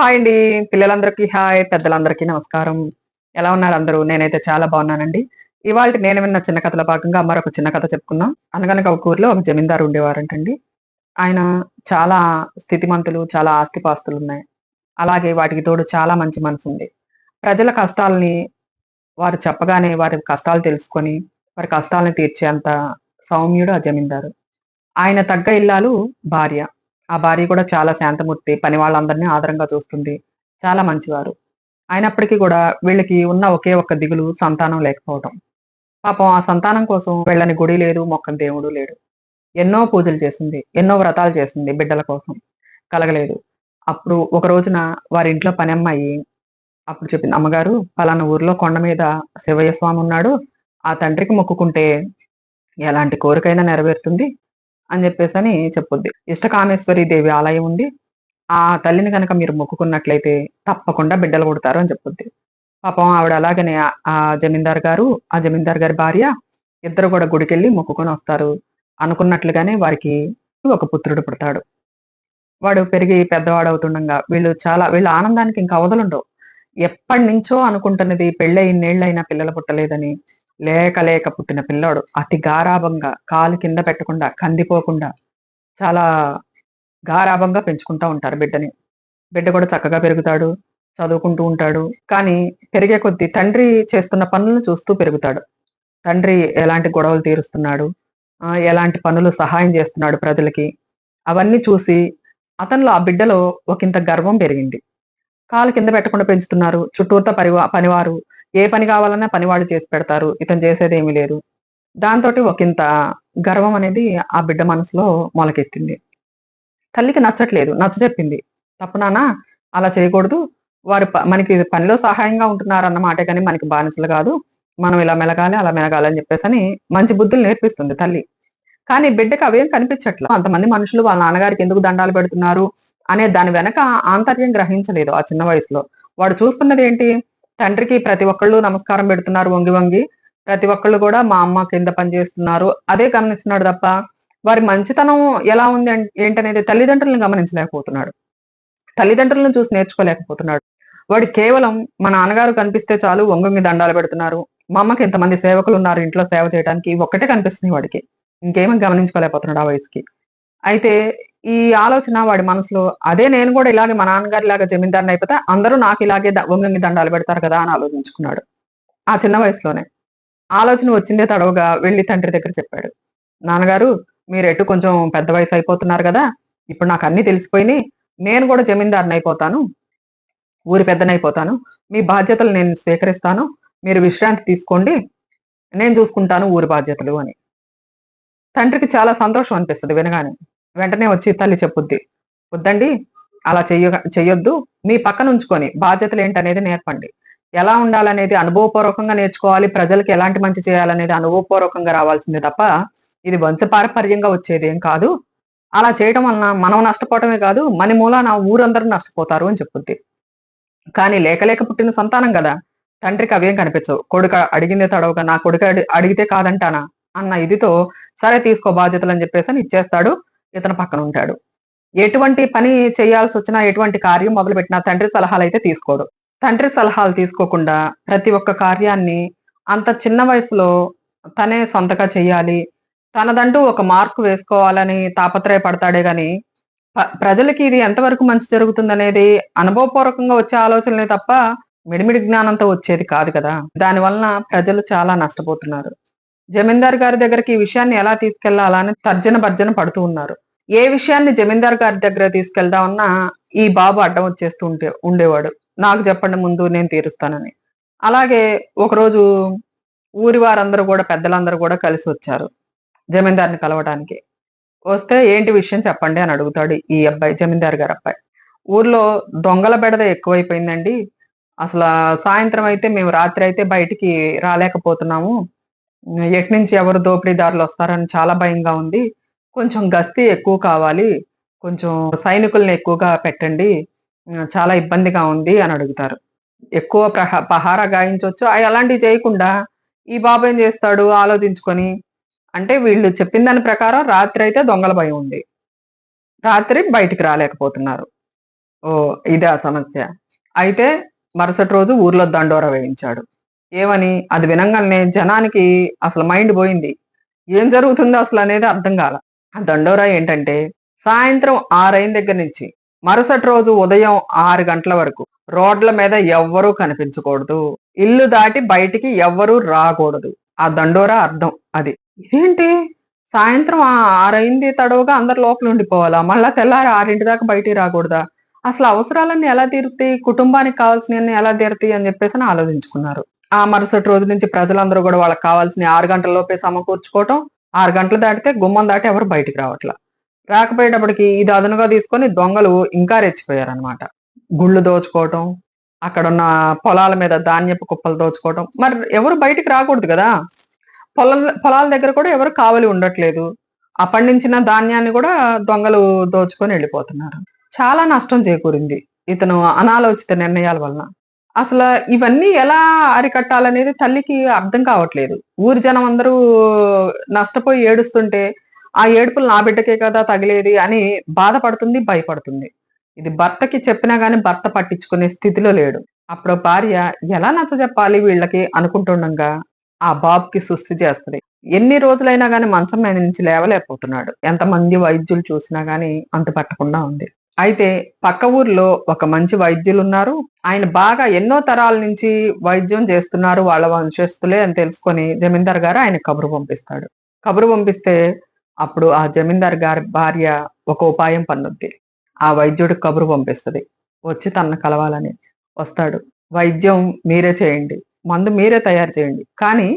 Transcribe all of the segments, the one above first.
Hi అండి. పిల్లలందరికీ hi పెద్దలందరికీ నమస్కారం. ఎలా ఉన్నారు అందరూ? నేనైతే చాలా బాగున్నానండి. ఇవాళ నేను విన్న చిన్న కథల భాగంగా మరొక చిన్న కథ చెప్పుకుందాం. అనగనక ఒక ఊర్లో ఒక జమీందారు ఉండేవారంటండి. ఆయన చాలా స్థితిమంతులు చాలా ఆస్తిపాస్తులు ఉన్నాయి అలాగే వాటికి తోడు చాలా మంచి మనసు ఉంది. ప్రజల కష్టాలని వారు చెప్పగానే వారి కష్టాలు తెలుసుకొని వారి కష్టాలను తీర్చేంత సౌమ్యుడు ఆ జమీందారు. ఆయన తగ్గ ఇల్లాలు భార్య. ఆ భార్య కూడా చాలా శాంతమూర్తి పని వాళ్ళందరినీ ఆదరంగా చూస్తుంది. చాలా మంచివారు. అయినప్పటికీ కూడా వీళ్ళకి ఉన్న ఒకే ఒక్క దిగులు సంతానం లేకపోవటం. పాపం ఆ సంతానం కోసం వీళ్ళని గుడి లేదు మొక్కని దేవుడు లేడు. ఎన్నో పూజలు చేసింది ఎన్నో వ్రతాలు చేసింది బిడ్డల కోసం. కలగలేదు. అప్పుడు ఒక రోజున వారి ఇంట్లో పని అమ్మాయి అప్పుడు చెప్పింది అమ్మగారు పలానా ఊర్లో కొండ మీద శివయ్య స్వామి ఉన్నాడు ఆ తండ్రికి మొక్కుకుంటే ఎలాంటి కోరికైనా నెరవేరుతుంది. అని చెప్పేసి అని చెప్పుద్ది. ఇష్టకామేశ్వరి దేవి ఆలయం ఉంది ఆ తల్లిని కనుక మీరు మొక్కుకున్నట్లయితే తప్పకుండా బిడ్డలు కొడతారు అని చెప్పుద్ది. పాపం ఆవిడ అలాగనే ఆ- జమీందార్ గారు ఆ జమీందార్ గారి భార్య ఇద్దరు కూడా గుడికెళ్ళి మొక్కుకొని వస్తారు అనుకున్నట్లుగానే వారికి ఒక పుత్రుడు పుడతాడు. వాడు పెరిగి పెద్దవాడు అవుతుండగా వీళ్ళు చాలా వీళ్ళ ఆనందానికి ఇంకా అవధలుండవు. ఎప్పటి నుంచో అనుకుంటున్నది పెళ్ళై ఇన్నేళ్ళైనా పిల్లలు పుట్టలేదని లేక లేక పుట్టిన పిల్లోడు. అతి గారాభంగా కాలు కింద పెట్టకుండా కందిపోకుండా చాలా గారాభంగా పెంచుకుంటూ ఉంటారు బిడ్డని. బిడ్డ కూడా చక్కగా పెరుగుతాడు చదువుకుంటూ ఉంటాడు. కానీ పెరిగే కొద్దీ తండ్రి చేస్తున్న పనులను చూస్తూ పెరుగుతాడు. తండ్రి ఎలాంటి గొడవలు తీరుస్తున్నాడు ఎలాంటి పనులు సహాయం చేస్తున్నాడు ప్రజలకి అవన్నీ చూసి అతనిలో ఆ బిడ్డలో ఒకంత గర్వం పెరిగింది. కాలు కింద పెట్టకుండా పెంచుతున్నారు చుట్టూతా పరివా పనివారు ఏ పని కావాలన్నా పనివాళ్ళు చేసి పెడతారు. ఇతను చేసేది ఏమీ లేదు. దాంతో ఒకంత గర్వం అనేది ఆ బిడ్డ మనసులో మొలకెత్తింది. తల్లికి నచ్చట్లేదు. నచ్చ చెప్పింది. తప్పునానా అలా చేయకూడదు. వారు ప- మనకి పనిలో సహాయంగా ఉంటున్నారు అన్నమాటే కానీ మనకి బానిసలు కాదు. మనం ఇలా మెలగాలి అలా మెలగాలి అని చెప్పేసి అని మంచి బుద్ధులు నేర్పిస్తుంది తల్లి. కానీ బిడ్డకి అవేం కనిపించట్లేదు అంతమంది మనుషులు వాళ్ళ నాన్నగారికి ఎందుకు దండాలు పెడుతున్నారు? అనే దాని వెనక ఆంతర్యం గ్రహించలేదు ఆ చిన్న వయసులో. వాడు చూస్తున్నది ఏంటి తండ్రికి ప్రతి ఒక్కళ్ళు నమస్కారం పెడుతున్నారు వంగి వంగి. ప్రతి ఒక్కళ్ళు కూడా మా అమ్మ కింద పని చేస్తున్నారు అదే గమనిస్తున్నాడు తప్ప వారి మంచితనం ఎలా ఉంది ఏంటనేది తల్లిదండ్రులను గమనించలేకపోతున్నాడు. తల్లిదండ్రులను చూసి నేర్చుకోలేకపోతున్నాడు. వాడు కేవలం మా నాన్నగారు కనిపిస్తే చాలు వంగొంగి దండాలు పెడుతున్నారు. మా అమ్మకి ఎంతమంది సేవకులు ఉన్నారు ఇంట్లో సేవ చేయడానికి ఒక్కటే కనిపిస్తుంది వాడికి. ఇంకేమీ గమనించుకోలేకపోతున్నాడు ఆ వయసుకి. అయితే ఈ ఆలోచన వాడి మనసులో అదే నేను కూడా ఇలాగే మా నాన్నగారి లాగా జమీందారిని అయిపోతే అందరూ నాకు ఇలాగే ద- వంగంగి దండాలు పెడతారు కదా అని ఆలోచించుకున్నాడు. ఆ చిన్న వయసులోనే. ఆలోచన వచ్చిందే తడవగా వెళ్ళి తండ్రి దగ్గర చెప్పాడు. నాన్నగారు మీరు ఎటు కొంచెం పెద్ద వయసు అయిపోతున్నారు కదా ఇప్పుడు నాకు అన్ని తెలిసిపోయినాయి నేను కూడా జమీందారిని అయిపోతాను ఊరి పెద్దనైపోతాను మీ బాధ్యతలు నేను స్వీకరిస్తాను మీరు విశ్రాంతి తీసుకోండి నేను చూసుకుంటాను ఊరి బాధ్యతలు అని. తండ్రికి చాలా సంతోషం అనిపిస్తుంది వినగానే. వెంటనే వచ్చి తల్లి చెప్పుద్ది. వద్దండి. అలా చెయ్య చెయ్యొద్దు. మీ పక్కన ఉంచుకొని బాధ్యతలు ఏంటనేది నేర్పండి. ఎలా ఉండాలనేది అనుభవపూర్వకంగా నేర్చుకోవాలి. ప్రజలకు ఎలాంటి మంచి చేయాలనేది అనుభవపూర్వకంగా రావాల్సిందే తప్ప ఇది వంశపారపర్యంగా వచ్చేది ఏం కాదు. అలా చేయడం వలన మనం నష్టపోవటమే కాదు మన మూలాన ఊరందరూ నష్టపోతారు అని చెప్పుద్ది. కానీ లేకలేక పుట్టిన సంతానం కదా. తండ్రికి అవేం కనిపించవు. కొడుక అడిగిందే తడవక నా కొడుక అడిగితే కాదంటానా? అన్న ఇదితో సరే తీసుకో బాధ్యతలు అని చెప్పేసి అని ఇచ్చేస్తాడు. ఇతను పక్కన ఉంటాడు. ఎటువంటి పని చేయాల్సి వచ్చినా ఎటువంటి కార్యం మొదలు పెట్టినా తండ్రి సలహాలు అయితే తీసుకోడు. తండ్రి సలహాలు తీసుకోకుండా ప్రతి ఒక్క కార్యాన్ని అంత చిన్న వయసులో తనే సొంతగా చేయాలి. తనదంటూ ఒక మార్కు వేసుకోవాలని తాపత్రయపడతాడే గాని ప్రజలకి ఇది ఎంతవరకు మంచి జరుగుతుందనేది అనుభవపూర్వకంగా వచ్చే ఆలోచనలే తప్ప మిడిమిడి జ్ఞానంతో వచ్చేది కాదు కదా. దాని వలన ప్రజలు చాలా నష్టపోతున్నారు. జమీందార్ గారి దగ్గరికి ఈ విషయాన్ని ఎలా తీసుకెళ్ళాలని తర్జన భర్జన పడుతూ ఉన్నారు. ఏ విషయాన్ని జమీందార్ గారి దగ్గర తీసుకెళ్దామన్నా ఈ బాబు అడ్డం వచ్చేస్తూ ఉంటే ఉండేవాడు. నాకు చెప్పండి ముందు నేను తీరుస్తానని. అలాగే ఒకరోజు ఊరి వారందరూ కూడా పెద్దలందరూ కూడా కలిసి వచ్చారు జమీందార్ని కలవడానికి. వస్తే ఏంటి విషయం చెప్పండి అని అడుగుతాడు ఈ అబ్బాయి జమీందార్ గారు అబ్బాయి. ఊర్లో దొంగల బెడద ఎక్కువైపోయిందండి. అసలు సాయంత్రం అయితే మేము రాత్రి అయితే బయటికి రాలేకపోతున్నాము. ఎటు నుంచి ఎవరు దోపిడీదారులు వస్తారని చాలా భయంగా ఉంది. కొంచెం గస్తీ ఎక్కువ కావాలి. కొంచెం సైనికుల్ని ఎక్కువగా పెట్టండి. చాలా ఇబ్బందిగా ఉంది అని అడుగుతారు. ఎక్కువ ప్రహ పహారా గాయించవచ్చు అవి అలాంటివి చేయకుండా ఈ బాబు ఏం చేస్తాడు ఆలోచించుకొని అంటే వీళ్ళు చెప్పిన దాని ప్రకారం రాత్రి అయితే దొంగల భయం ఉంది. రాత్రి బయటికి రాలేకపోతున్నారు. ఓ ఇదే ఆ సమస్య. అయితే మరుసటి రోజు ఊర్లో దండోర వేయించాడు. ఏమని? అది వినంగానే జనానికి అసలు మైండ్ పోయింది. ఏం జరుగుతుందో అసలు అనేది అర్థం కాల. ఆ దండోరా ఏంటంటే సాయంత్రం ఆరైన దగ్గర నుంచి మరుసటి రోజు ఉదయం ఆరు గంటల వరకు రోడ్ల మీద ఎవ్వరూ కనిపించకూడదు. ఇల్లు దాటి బయటికి ఎవ్వరూ రాకూడదు. ఆ దండోరా అర్థం అది. ఏంటి? సాయంత్రం ఆ ఆరైంది తడవుగా అందరు లోపల ఉండిపోవాలా? మళ్ళా తెల్లారి ఆరింటి దాకా బయటికి రాకూడదా? అసలు అవసరాలన్నీ ఎలా తీరుతాయి? కుటుంబానికి కావాల్సినవన్నీ ఎలా తీరుతాయి? అని చెప్పేసి అని ఆలోచించుకున్నారు. ఆ మరుసటి రోజు నుంచి ప్రజలందరూ కూడా వాళ్ళకి కావాల్సిన ఆరు గంటల లోపే సమకూర్చుకోవటం ఆరు గంటలు దాటితే గుమ్మం దాటి ఎవరు బయటికి రావట్లా. రాకపోయేటప్పటికి ఇది అదనుగా తీసుకొని దొంగలు ఇంకా రెచ్చిపోయారు అనమాట గుళ్ళు దోచుకోవటం అక్కడ ఉన్న పొలాల మీద ధాన్యపు కుప్పలు దోచుకోవటం. మరి ఎవరు బయటికి రాకూడదు కదా. పొలాల పొలాల దగ్గర కూడా ఎవరు కావలి ఉండట్లేదు. ఆ పండించిన ధాన్యాన్ని కూడా దొంగలు దోచుకొని వెళ్ళిపోతున్నారు. చాలా నష్టం చేకూరింది ఇతను అనాలోచిత నిర్ణయాల వలన. అసలు ఇవన్నీ ఎలా అరికట్టాలనేది తల్లికి అర్థం కావట్లేదు. ఊరి జనం అందరూ నష్టపోయి ఏడుస్తుంటే ఆ ఏడుపులు నా బిడ్డకే కదా తగిలేది అని బాధపడుతుంది భయపడుతుంది. ఇది భర్తకి చెప్పినా గానీ భర్త పట్టించుకునే స్థితిలో లేడు. అప్పుడు భార్య ఎలా నచ్చ చెప్పాలి వీళ్ళకి అనుకుంటుండగా ఆ బాబుకి సుస్థి చేస్తుంది. ఎన్ని రోజులైనా గానీ మంచం మీద నుంచి లేవలేకపోతున్నాడు. ఎంతమంది వైద్యులు చూసినా గానీ అంత పట్టకుండా ఉంది. అయితే పక్క ఊర్లో ఒక మంచి వైద్యులు ఉన్నారు ఆయన బాగా ఎన్నో తరాల నుంచి వైద్యం చేస్తున్నారు వాళ్ళ వంశస్థులే అని తెలుసుకొని జమీందార్ గారు ఆయన కబురు పంపిస్తాడు. కబురు పంపిస్తే అప్పుడు ఆ జమీందార్ గారి భార్య ఒక ఉపాయం పన్నుద్ది. ఆ వైద్యుడు కబురు పంపిస్తుంది. వచ్చి తనను కలవాలని వస్తాడు. వైద్యం మీరే చేయండి. మందు మీరే తయారు చేయండి. కానీ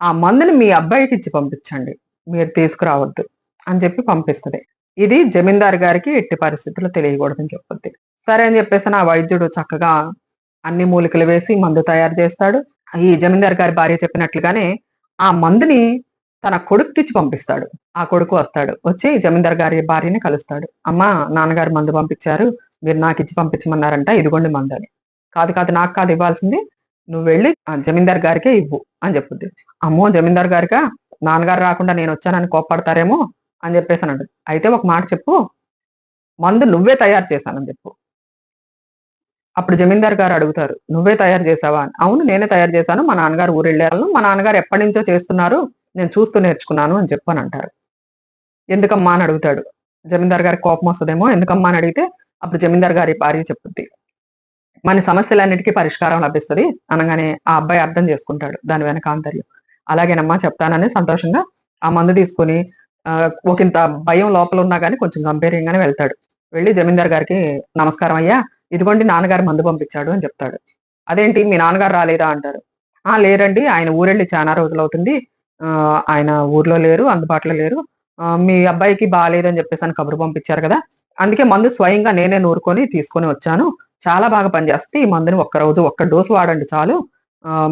ఆ మందుని మీ అబ్బాయికి ఇచ్చి పంపించండి. మీరు తీసుకురావద్దు అని చెప్పి పంపిస్తుంది. ఇది జమీందార్ గారికి ఎట్టి పరిస్థితుల్లో తెలియకూడదని చెప్పుద్ది సరే అని చెప్పేసి ఆ వైద్యుడు చక్కగా అన్ని మూలికలు వేసి మందు తయారు చేస్తాడు. ఈ జమీందార్ గారి భార్య చెప్పినట్లుగానే ఆ మందుని తన కొడుకుకిచ్చి పంపిస్తాడు. ఆ కొడుకు వస్తాడు. వచ్చి జమీందార్ గారి భార్యని కలుస్తాడు. అమ్మా నాన్నగారు మందు పంపించారు. మీరు నాకు ఇచ్చి పంపించమన్నారంట. ఇదిగోండి మందు అని. కాదు కాదు నాకు కాదు ఇవ్వాల్సింది. నువ్వు వెళ్ళి ఆ జమీందార్ గారికే ఇవ్వు అని చెప్పుద్ది అమ్మో జమీందార్ గారిగా నాన్నగారు రాకుండా నేను వచ్చానని కోప్పడతారేమో. అని చెప్పేసి అన్నాడు అయితే ఒక మాట చెప్పు. మందు నువ్వే తయారు చేశానని చెప్పు. అప్పుడు జమీందార్ గారు అడుగుతారు నువ్వే తయారు చేసావా అని. అవును నేనే తయారు చేశాను. మా నాన్నగారు ఊరు మా నాన్నగారు ఎప్పటి నుంచో చేస్తున్నారు. నేను చూస్తూ నేర్చుకున్నాను అని చెప్పని అంటారు. ఎందుకమ్మా? అని అడుగుతాడు. జమీందార్ గారికి కోపం వస్తుందేమో. ఎందుకమ్మా? అని అడిగితే అప్పుడు జమీందార్ గారి భార్య చెప్పుద్ది మన సమస్యలన్నిటికీ పరిష్కారం లభిస్తుంది అనగానే ఆ అబ్బాయి అర్థం చేసుకుంటాడు దాని వెనక ఆంతర్యం. అలాగేనమ్మా చెప్తానని సంతోషంగా ఆ మందు తీసుకొని ఒకంత భయం లోపల ఉన్నా కానీ కొంచెం గంభీర్యంగానే వెళ్తాడు. వెళ్ళి జమీందార్ గారికి నమస్కారం అయ్యా ఇదిగోండి నాన్నగారు మందు పంపించాడు అని చెప్తాడు. అదేంటి మీ నాన్నగారు రాలేదా? అంటారు. ఆ లేరండి ఆయన ఊరెళ్ళి చాలా రోజులు అవుతుంది ఆయన ఊర్లో లేరు అందుబాటులో లేరు. మీ అబ్బాయికి బాగాలేదని చెప్పేసి అని కబురు పంపించారు కదా. అందుకే మందు స్వయంగా నేనే నూరుకొని తీసుకొని వచ్చాను. చాలా బాగా పనిచేస్తే ఈ మందుని ఒక్క రోజు ఒక్క డోసు వాడండి చాలు.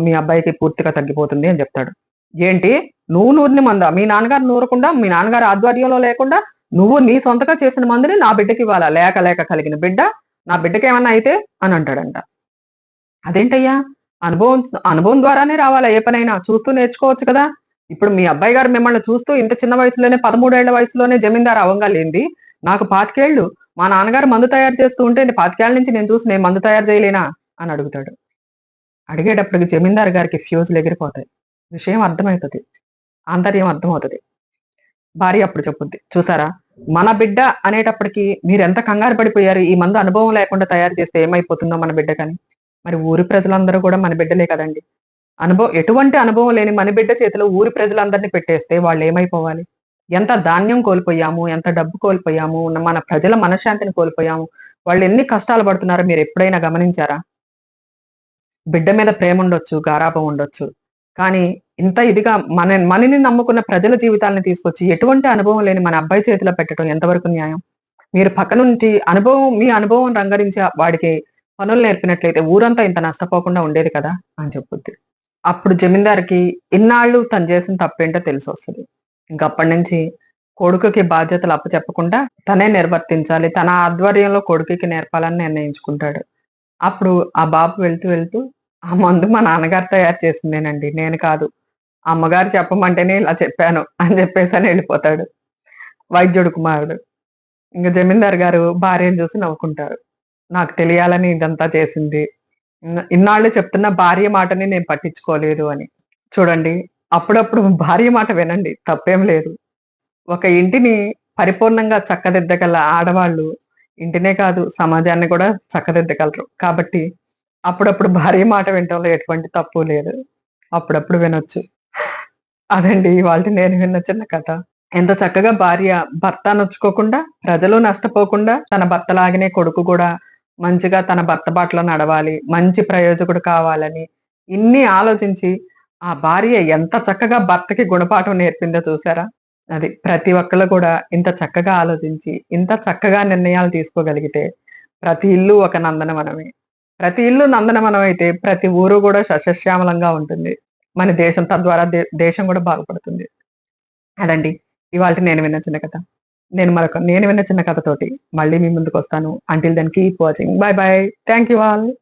మీ అబ్బాయికి పూర్తిగా తగ్గిపోతుంది అని చెప్తాడు. ఏంటి నువ్వు నూరిని మంద. మీ నాన్నగారు నూరకుండా మీ నాన్నగారు ఆధ్వర్యంలో లేకుండా నువ్వు నీ సొంతగా చేసిన మందుని నా బిడ్డకి ఇవ్వాలా? లేక లేక కలిగిన బిడ్డ నా బిడ్డకి ఏమన్నా అయితే అని అంటాడంట. అదేంటయ్యా? అనుభవం అనుభవం ద్వారానే రావాలా? ఏ పనైనా చూస్తూ నేర్చుకోవచ్చు కదా. ఇప్పుడు మీ అబ్బాయి గారు మిమ్మల్ని చూస్తూ ఇంత చిన్న వయసులోనే పదమూడేళ్ళ వయసులోనే జమీందారు అవంగా లేంది. నాకు పాతికేళ్ళు. మా నాన్నగారు మందు తయారు చేస్తూ ఉంటే పాతికేళ్ళ నుంచి నేను చూసి నేను మందు తయారు చేయలేనా? అని అడుగుతాడు. అడిగేటప్పటికి జమీందారు గారికి ఫ్యూజులు ఎగిరిపోతాయి. విషయం అర్థమవుతుంది. ఆంతర్యం అర్థమవుతుంది. భార్య అప్పుడు చెప్పుద్ది. చూసారా? మన బిడ్డ అనేటప్పటికి మీరు ఎంత కంగారు పడిపోయారు ఈ మందు అనుభవం లేకుండా తయారు చేస్తే ఏమైపోతుందో మన బిడ్డ కానీ? మరి ఊరి ప్రజలందరూ కూడా మన బిడ్డలే కదండి. అనుభవం ఎటువంటి అనుభవం లేని మన బిడ్డ చేతిలో ఊరి ప్రజలందరినీ పెట్టేస్తే వాళ్ళు ఏమైపోవాలి? ఎంత ధాన్యం కోల్పోయాము ఎంత డబ్బు కోల్పోయాము మన ప్రజల మనశ్శాంతిని కోల్పోయాము వాళ్ళు ఎన్ని కష్టాలు పడుతున్నారో మీరు ఎప్పుడైనా గమనించారా? బిడ్డ మీద ప్రేమ ఉండొచ్చు గారాభం ఉండొచ్చు. కానీ ఇంత ఇదిగా మన మనని నమ్ముకున్న ప్రజల జీవితాలను తీసుకొచ్చి ఎటువంటి అనుభవం లేని మన అబ్బాయి చేతిలో పెట్టడం ఎంతవరకు న్యాయం? మీరు పక్క నుంచి అనుభవం మీ అనుభవం రంగరించి వాడికి పనులు నేర్పినట్లయితే ఊరంతా ఇంత నష్టపోకుండా ఉండేది కదా అని చెప్పుద్ది. అప్పుడు జమీందార్కి ఇన్నాళ్ళు తను చేసిన తప్పేంటో తెలిసి వస్తుంది. ఇంకప్పటి నుంచి కొడుకుకి బాధ్యతలు అప్పచెప్పకుండా తనే నిర్వర్తించాలి తన ఆధ్వర్యంలో కొడుకుకి నేర్పాలని నిర్ణయించుకుంటాడు. అప్పుడు ఆ బాబు వెళ్తూ వెళ్తూ ఆ మందు మా నాన్నగారు తయారు చేసిందేనండి నేను కాదు. అమ్మగారు చెప్పమంటేనే ఇలా చెప్పాను అని చెప్పేసి అని వెళ్ళిపోతాడు. వైద్యుడు కుమారుడు. ఇంకా జమీందార్ గారు భార్యను చూసి నవ్వుకుంటారు. నాకు తెలియాలని ఇదంతా చేసింది. ఇన్నాళ్ళు చెప్తున్న భార్య మాటని నేను పట్టించుకోలేదు అని. చూడండి అప్పుడప్పుడు భార్య మాట వినండి తప్పేం లేదు. ఒక ఇంటిని పరిపూర్ణంగా చక్కదిద్దగల ఆడవాళ్ళు ఇంటినే కాదు సమాజాన్ని కూడా చక్కదిద్దగలరు. కాబట్టి అప్పుడప్పుడు భార్య మాట వినటంలో ఎటువంటి తప్పు లేదు. అప్పుడప్పుడు వినొచ్చు. అదండి ఇవాళ నేను విన్న చిన్న కథ. ఎంత చక్కగా భార్య భర్త నొచ్చుకోకుండా ప్రజలు నష్టపోకుండా తన భర్త లాగానే కొడుకు కూడా మంచిగా తన భర్త బాటలో నడవాలి మంచి ప్రయోజకుడు కావాలని ఇన్ని ఆలోచించి ఆ భార్య ఎంత చక్కగా భర్తకి గుణపాఠం నేర్పిందో చూసారా? అది ప్రతి ఒక్కళ్ళు కూడా ఇంత చక్కగా ఆలోచించి ఇంత చక్కగా నిర్ణయాలు తీసుకోగలిగితే ప్రతి ఇల్లు ఒక నందనవనమే. ప్రతి ఇల్లు నందనవనం అయితే ప్రతి ఊరు కూడా సస్యశ్యామలంగా ఉంటుంది. మన దేశం తద్వారా దే- దేశం కూడా బాగుపడుతుంది. అదండి. ఇవాళ నేను విన్న చిన్న కథ. నేను మరొక నేను విన్న చిన్న కథతోటి మళ్ళీ మీ ముందుకు వస్తాను. Until then keep watching bye bye thank you all